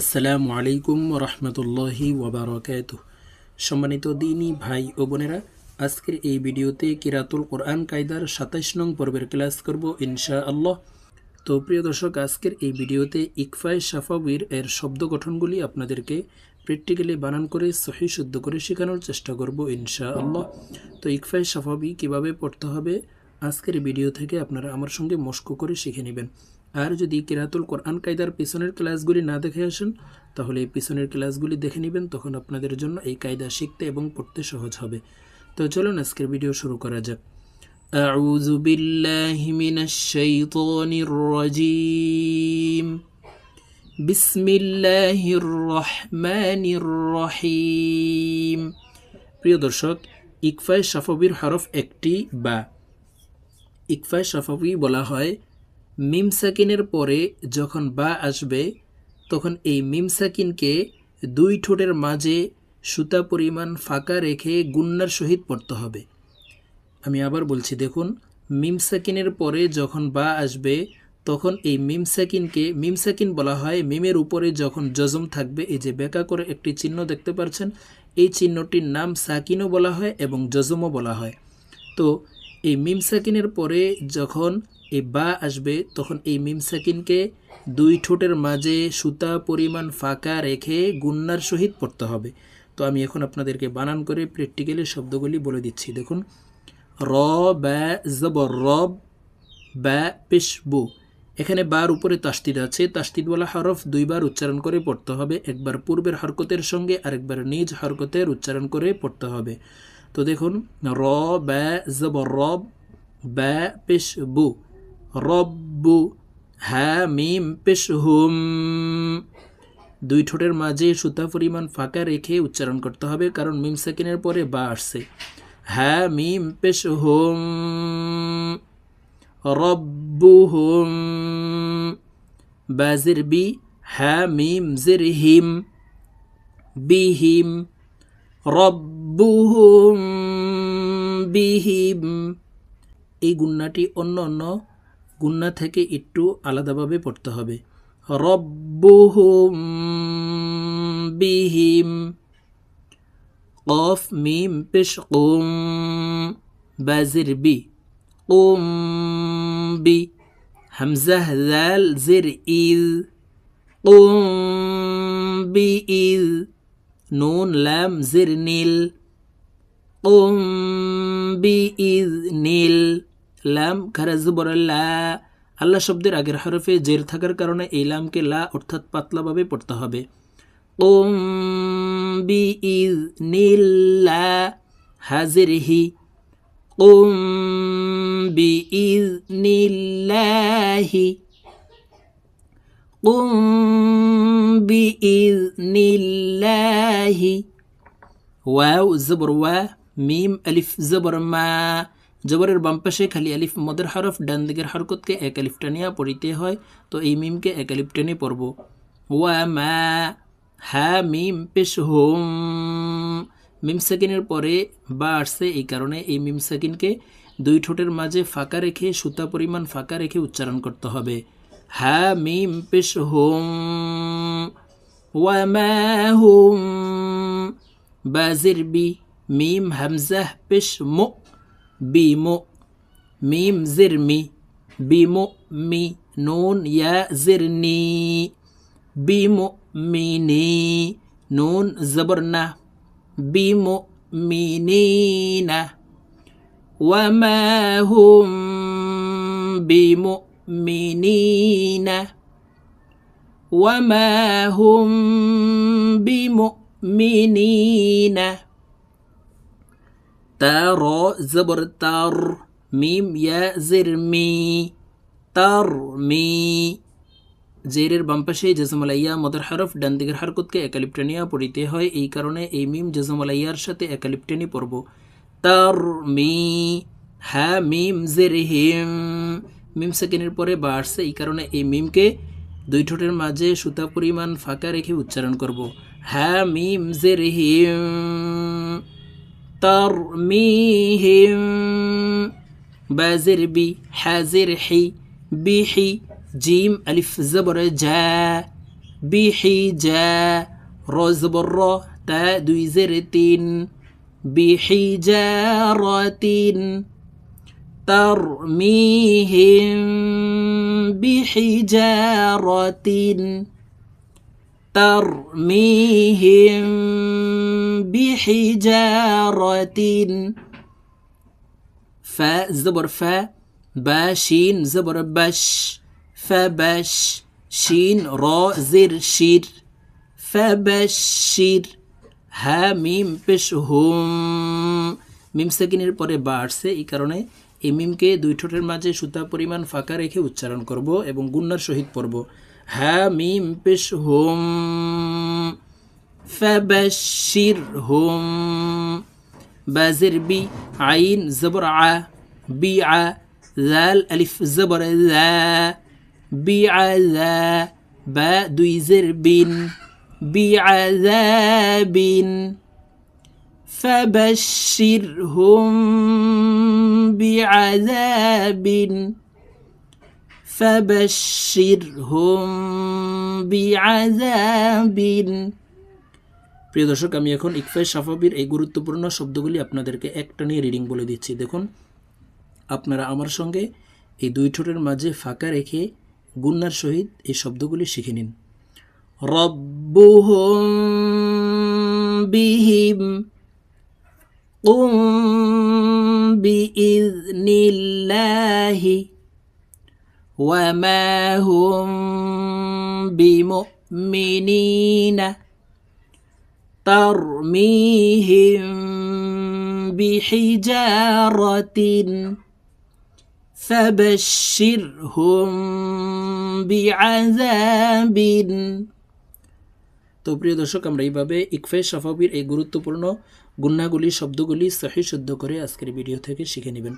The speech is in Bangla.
আসসালামু আলাইকুম রহমতুল্লাহি ওবরাকাত সম্মানিত দিনী ভাই ও বোনেরা, আজকের এই ভিডিওতে কিরাতুল কোরআন কায়দার সাতাইশ নং পর্বের ক্লাস করব ইনশা আল্লাহ তো প্রিয় দর্শক, আজকের এই ভিডিওতে ইকফায় সাফাবির এর শব্দ গঠনগুলি আপনাদেরকে প্র্যাকটিক্যালি বানান করে, সহি শুদ্ধ করে শেখানোর চেষ্টা করব ইনশা আল্লাহ তো ইকফায় সাফাবি কীভাবে পড়তে হবে, আজকের ভিডিও থেকে আপনারা আমার সঙ্গে মস্ক করে শিখে নেবেন। আর যদি কেরাতুল কোরআন কায়দার পিছনের ক্লাসগুলি না দেখে আসেন তাহলে এই পিছনের ক্লাসগুলি দেখে নেবেন তখন আপনাদের জন্য এই কায়দা শিখতে এবং পড়তে সহজ হবে তো চলুন আজকের ভিডিও শুরু করা যাক أعوذ بالله من الشيطان الرجيم بسم الله الرحمن الرحيم প্রিয় দর্শক ইকফায় সাফবির হরফ একটি বা ইকফায় সাফাবি বলা হয় মিম সাকিনের পরে যখন বা আসবে, তখন এই মিম সাকিনকে দুই ঠোঁটের মাঝে সুতা পরিমাণ ফাঁকা রেখে গুন্নার সহিত পড়তে হবে। আমি আবার বলছি, দেখুন মিম সাকিনের পরে যখন বা আসবে, তখন এই মিম সাকিনকে মিম সাকিন বলা হয় মিমের উপরে যখন জজম থাকবে, এই যে বেকা করে একটি চিহ্ন দেখতে পাচ্ছেন এই চিহ্নটির নাম সাকিনও বলা হয় এবং জজমও বলা হয়। তো এই মিম সাকিনের পরে যখন এই বা আসবে, তখন এই মিম সাকিনকে দুই ঠোঁটের মাঝে সুতা পরিমাণ ফাঁকা রেখে গুন্নার সহিত পড়তে হবে। তো আমি এখন আপনাদেরকে বানান করে প্র্যাকটিক্যালি শব্দগুলি বলে দিচ্ছি। দেখুন, র, ব্যা, জবর, রব, ব্যা পেশবু এখানে বার উপরে তাস্তিদ আছে। তাস্তিদ বলা হরফ দুইবার উচ্চারণ করে পড়তে হবে। একবার পূর্বের হরকতের সঙ্গে আরেকবার নিজ হরকতের উচ্চারণ করে পড়তে হবে। তো দেখুন, র ব্যা জবর রব ব্যা পেশবু রব্বু হ্যাঁ মিম, পেশ, হুম। দুই ঠোঁটের মাঝে সুতা পরিমাণ ফাঁকা রেখে উচ্চারণ করতে হবে, কারণ মিম সেকেন্ডের পরে বা আসছে। হ্যাঁ মিম, পেশ, হুম। রব্বু হুম। বাজির, বি হ্যাঁ মিম, জির, হিম। বিহিম রব্বুহুম বিহিম। এই গুন্নাটি অন্য অন্য গুন্না থেকে একটু আলাদাভাবে পড়তে হবে। রব্বুহুম বিহিম। কফ, মিম, পেশ, কুম। বাজির, বি। কুম, বি। হামজাহ জাল জির, ইল। কুম, বি, ইল। নুন, লাম, জির, নীল। কুম বি ইজ নীল লাম খারা জবর লা আল্লাহ শব্দের আগের হরফে জের থাকার কারণে এই লামকে লা অর্থাৎ পাতলাভাবে পড়তে হবে। ওম বি ইজ নীল্লা হাজির হি ওম বি ইজ নীল্লাহি ওম বি ইজ নীল্লাহি ওয়াও জবর ওয়া মিম, আলিফ, জবর, মা। জবরের বাম পাশে খালি আলিফ, মদের হরফ, ডান দিকের হরকতকে এক আলিফ টানিয়া পড়িতে হয়। তো এই মিমকে এক আলিফ টেনে পড়ব। ওয়া, মা, হা, মিম, পেশ, হোম। মিম সেকেন্ডের পরে বা আসছে এই কারণে এই মিম সেকেন্ডকে দুই ঠোঁটের মাঝে ফাঁকা রেখে সুতা পরিমাণ ফাঁকা রেখে উচ্চারণ করতে হবে। হা, মিম, পেশ, হোম। ওয়া, মা, হোম। বাজির বি ميم همزة بش مو بيمو ميم زرمي بيمو مي نون يا زرني بيمو ميني نون زبرنا بيمو مينين وما هم بمؤمنين وما هم بمؤمنين তার জবর তার মিম ইয়া জের মি তার মি জেরের বাম পাশে জেজমালাইয়া মদার হরফ ডান দিকের হারকতকে একালিপ্টেনিয়া পড়িতে হয় এই কারণে এই মিম জেজমালাইয়ার সাথে একালিপ্টেনি পড়ব তার মি হা মিম জের হিম মিম সেকেন্ডের পরে বা এই কারণে এই মিমকে দুই ঠোঁটের মাঝে সুতা পরিমাণ ফাঁকা রেখে উচ্চারণ করব হা মিম জের হিম ترميهم. بازر بي حازر حي بيحي جيم ألف زبر جا. بيحي جا. رو زبر رو تا دوي زرتين بحجارة ترميهم. بحجارة ترميهم بحجارة فا زبر فا باشين زبر بش فبش شين را زر شير فبشر হা মিম পেশ হুম মিম সেকেন্ডের পরে বা আসছে এই কারণে এই মিমকে দুই ঠোঁটের মাঝে সুতা পরিমাণ ফাঁকা রেখে উচ্চারণ করব এবং গুন্নার সহিত পড়ব هميم بشهم فبشرهم. بازر بي عين زبرعة بيعة ذال ألف زبر ذا بيعة ذا با دوي زربين بعذاب فبشرهم بعذاب فبشرهم بعذاب প্রিয় দর্শক আমি এখন ইকফাই সাফাবির এই গুরুত্বপূর্ণ শব্দগুলি আপনাদেরকে একটা নিয়ে রিডিং বলে দিচ্ছি দেখুন আপনারা আমার সঙ্গে এই দুই ঠোঁটের মাঝে ফাঁকা রেখে গুন্নার সহিত এই শব্দগুলি শিখে নিন ربهم بهم قم بإذن الله وما هم بمؤمنين ترميهم بحجارة فبشرهم بعذاب তো প্রিয় দর্শক আমরা এইভাবে ইকফে সাফাবির এই গুরুত্বপূর্ণ গুন্নাগুলি শব্দগুলি সহি শুদ্ধ করে আজকের ভিডিও থেকে শিখে নেবেন